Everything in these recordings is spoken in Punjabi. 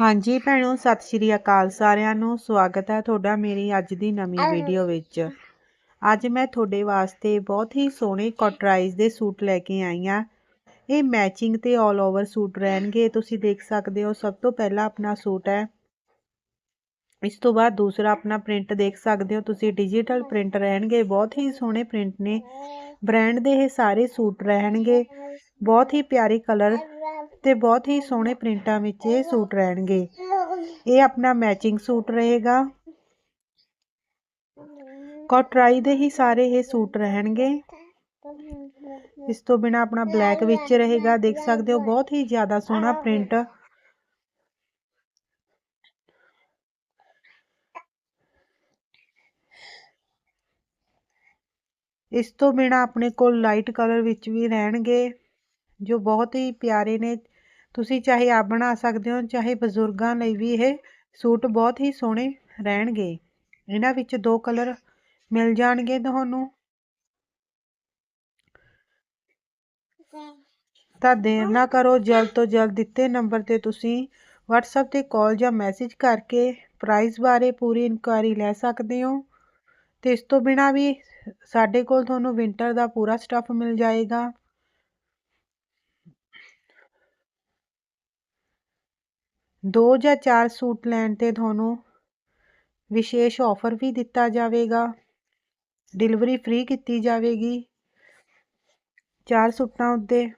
ਹਾਂਜੀ ਭੈਣੋ ਸਤਿ ਸ਼੍ਰੀ ਅਕਾਲ ਸਾਰਿਆਂ ਨੂੰ। ਸਵਾਗਤ ਹੈ ਤੁਹਾਡਾ ਮੇਰੀ ਅੱਜ ਦੀ ਨਵੀਂ ਵੀਡੀਓ ਵਿੱਚ। ਅੱਜ ਮੈਂ ਤੁਹਾਡੇ ਵਾਸਤੇ ਬਹੁਤ ਹੀ ਸੋਹਣੇ ਕੋਟਰਾਈਜ਼ ਦੇ ਸੂਟ ਲੈ ਕੇ ਆਈ ਹਾਂ। ਇਹ ਮੈਚਿੰਗ ਤੇ ਆਲ ਓਵਰ ਸੂਟ ਰਹਿਣਗੇ। ਤੁਸੀਂ ਦੇਖ ਸਕਦੇ ਹੋ ਸਭ ਤੋਂ ਪਹਿਲਾਂ ਆਪਣਾ ਸੂਟ ਹੈ। ਇਸ ਤੋਂ ਬਾਅਦ ਦੂਸਰਾ ਆਪਣਾ ਪ੍ਰਿੰਟ ਦੇਖ ਸਕਦੇ ਹੋ। ਤੁਸੀਂ ਡਿਜੀਟਲ ਪ੍ਰਿੰਟ ਰਹਿਣਗੇ। ਬਹੁਤ ਹੀ ਸੋਹਣੇ ਪ੍ਰਿੰਟ ਨੇ। ਬ੍ਰਾਂਡ ਦੇ ਇਹ ਸਾਰੇ ਸੂਟ ਰਹਿਣਗੇ। ਬਹੁਤ ਹੀ ਪਿਆਰੇ ਕਲਰ ਤੇ ਬਹੁਤ ਹੀ ਸੋਹਣੇ ਪ੍ਰਿੰਟਾਂ ਵਿੱਚ ਇਹ ਸੂਟ ਰਹਿਣਗੇ। ਇਹ ਆਪਣਾ ਮੈਚਿੰਗ ਸੂਟ ਰਹੇਗਾ। ਕੋਟਰਾਈ ਦੇ ਹੀ ਸਾਰੇ ਇਹ ਸੂਟ ਰਹਿਣਗੇ। ਇਸ ਤੋਂ ਬਿਨਾ ਆਪਣਾ ਬਲੈਕ ਵਿੱਚ ਰਹੇਗਾ। ਦੇਖ ਸਕਦੇ ਹੋ, ਬਹੁਤ ਹੀ ਜ਼ਿਆਦਾ ਸੋਹਣਾ ਪ੍ਰਿੰਟ। ਇਸ ਤੋਂ ਬਿਨਾ ਆਪਣੇ ਕੋਲ ਲਾਈਟ ਕਲਰ ਵਿੱਚ ਵੀ ਰਹਿਣਗੇ, ਜੋ ਬਹੁਤ ਹੀ ਪਿਆਰੇ ਨੇ। ਤੁਸੀਂ ਚਾਹੇ ਆਪ ਬਣਾ ਸਕਦੇ ਹੋ, ਚਾਹੇ ਬਜ਼ੁਰਗਾਂ ਲਈ ਵੀ ਇਹ ਸੂਟ ਬਹੁਤ ਹੀ ਸੋਹਣੇ ਰਹਿਣਗੇ। ਇਹਨਾਂ ਵਿੱਚ ਦੋ ਕਲਰ ਮਿਲ ਜਾਣਗੇ ਤੁਹਾਨੂੰ। ਤਾਂ ਦੇਰ ਨਾ ਕਰੋ, ਜਲਦ ਤੋਂ ਜਲਦ ਦਿੱਤੇ ਨੰਬਰ ਤੇ ਤੁਸੀਂ WhatsApp ਤੇ ਕਾਲ ਜਾਂ ਮੈਸੇਜ ਕਰਕੇ ਪ੍ਰਾਈਸ ਬਾਰੇ ਪੂਰੀ ਇਨਕੁਆਇਰੀ ਲੈ ਸਕਦੇ ਹੋ। ਤੇ ਇਸ ਤੋਂ ਬਿਨਾ ਵੀ ਸਾਡੇ ਕੋਲ ਤੁਹਾਨੂੰ ਵਿੰਟਰ ਦਾ ਪੂਰਾ ਸਟੱਫ ਮਿਲ ਜਾਏਗਾ। ਦੋ ਜਾਂ ਚਾਰ ਸੂਟ ਲੈਣ 'ਤੇ ਤੁਹਾਨੂੰ ਵਿਸ਼ੇਸ਼ ਆਫਰ ਵੀ ਦਿੱਤਾ ਜਾਵੇਗਾ। ਡਿਲੀਵਰੀ ਫ੍ਰੀ ਕੀਤੀ ਜਾਵੇਗੀ। ਚਾਰ ਸੂਟਾਂ ਉੱਤੇ।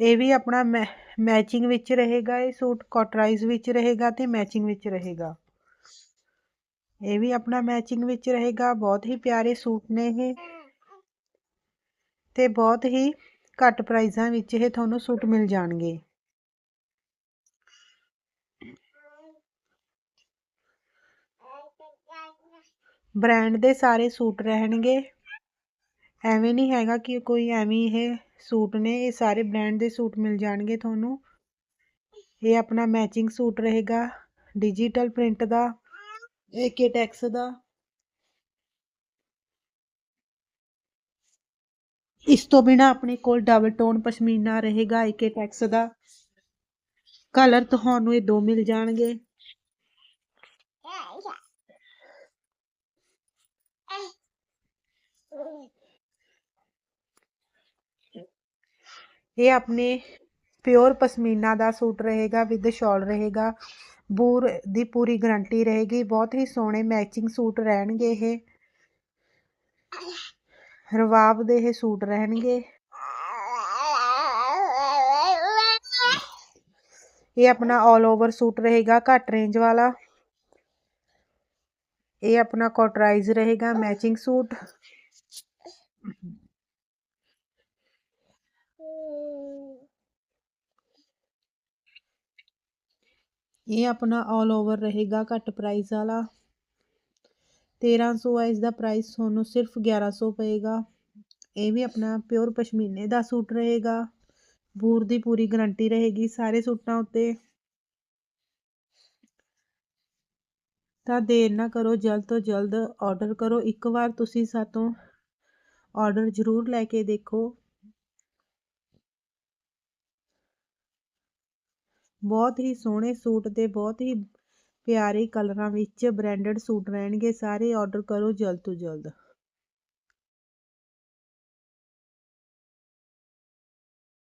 ਇਹ ਵੀ ਆਪਣਾ ਮੈਚਿੰਗ ਵਿੱਚ ਰਹੇਗਾ ਇਹ ਸੂਟ ਕੋਟਰਾਈਜ਼ ਵਿੱਚ ਰਹੇਗਾ ਤੇ ਮੈਚਿੰਗ ਵਿੱਚ ਰਹੇਗਾ। ਇਹ ਵੀ ਆਪਣਾ ਮੈਚਿੰਗ ਵਿੱਚ ਰਹੇਗਾ। ਬਹੁਤ ਹੀ ਪਿਆਰੇ ਸੂਟ ਨੇ ਇਹ। ਤੇ ਬਹੁਤ ਹੀ ਘੱਟ ਪ੍ਰਾਈਜ਼ਾਂ ਵਿੱਚ ਇਹ ਤੁਹਾਨੂੰ ਸੂਟ ਮਿਲ ਜਾਣਗੇ। ਬ੍ਰਾਂਡ ਦੇ ਸਾਰੇ ਸੂਟ ਰਹਿਣਗੇ। ਐਵੇਂ ਨਹੀਂ ਹੈਗਾ ਕਿ ਕੋਈ ਐਵੇਂ ਇਹ ਸੂਟ ਨੇ, ਇਹ ਸਾਰੇ ਬ੍ਰਾਂਡ ਦੇ ਸੂਟ ਮਿਲ ਜਾਣਗੇ ਤੁਹਾਨੂੰ। ਇਹ ਆਪਣਾ ਮੈਚਿੰਗ ਸੂਟ ਰਹੇਗਾ ਡਿਜੀਟਲ ਪ੍ਰਿੰਟ ਦਾ ਏਕੇ ਟੈਕਸ ਦਾ। ਇਸ ਤੋਂ ਬਿਨਾ ਆਪਣੇ ਕੋਲ ਡਬਲ ਟੋਨ ਪਸ਼ਮੀਨਾ ਰਹੇਗਾ ਏਕੇ ਟੈਕਸ ਦਾ ਕਲਰ ਤੁਹਾਨੂੰ ਇਹ ਦੋ ਮਿਲ ਜਾਣਗੇ। ਇਹ ਆਪਣੇ ਪਿਓਰ ਪਸ਼ਮੀਨਾ ਦਾ ਸੂਟ ਰਹੇਗਾ, ਵਿਦ ਸ਼ਾਲ ਰਹੇਗਾ, ਬੂਰ ਦੀ ਪੂਰੀ ਗਰੰਟੀ ਰਹੇਗੀ, ਬਹੁਤ ਹੀ ਸੋਹਣੇ ਮੈਚਿੰਗ ਸੂਟ ਰਹਿਣਗੇ ਇਹ। ਰਵਾਬ ਦੇ ਇਹ ਸੂਟ ਰਹਿਣਗੇ। ਇਹ ਆਪਣਾ ਆਲ ਓਵਰ ਸੂਟ ਰਹੇਗਾ, ਘੱਟ ਰੇਂਜ ਵਾਲਾ। ਇਹ ਆਪਣਾ ਕੋਟਰਾਈਜ਼ ਰਹੇਗਾ ਮੈਚਿੰਗ ਸੂਟ। ਇਹ ਆਪਣਾ ਆਲ ਓਵਰ ਰਹੇਗਾ, ਘੱਟ ਪ੍ਰਾਈਸ ਵਾਲਾ। 1300 ਹੈ ਇਸ ਦਾ ਪ੍ਰਾਈਸ ਤੁਹਾਨੂੰ ਸਿਰਫ 1100 ਪਏਗਾ। ਇਹ ਵੀ ਆਪਣਾ ਪਿਓਰ ਪਸ਼ਮੀਨੇ ਦਾ ਸੂਟ ਰਹੇਗਾ। ਬੂਰ ਦੀ ਪੂਰੀ ਗਾਰੰਟੀ ਰਹੇਗੀ ਸਾਰੇ ਸੂਟਾਂ ਉੱਤੇ। ਤਾਂ ਦੇਰ ਨਾ ਕਰੋ, ਜਲਦ ਤੋਂ ਜਲਦ ਆਰਡਰ ਕਰੋ। ਇੱਕ ਵਾਰ ਤੁਸੀਂ ਸਾਤੋਂ ਆਰਡਰ ਜ਼ਰੂਰ ਲੈ ਕੇ ਦੇਖੋ। ਬਹੁਤ ਹੀ ਸੋਹਣੇ ਸੂਟ ਤੇ ਬਹੁਤ ਹੀ ਪਿਆਰੇ ਕਲਰਾਂ ਵਿੱਚ ਬ੍ਰਾਂਡਡ ਸੂਟ ਰਹਿਣਗੇ ਸਾਰੇ ਆਰਡਰ ਕਰੋ ਜਲਦ ਤੋਂ ਜਲਦ।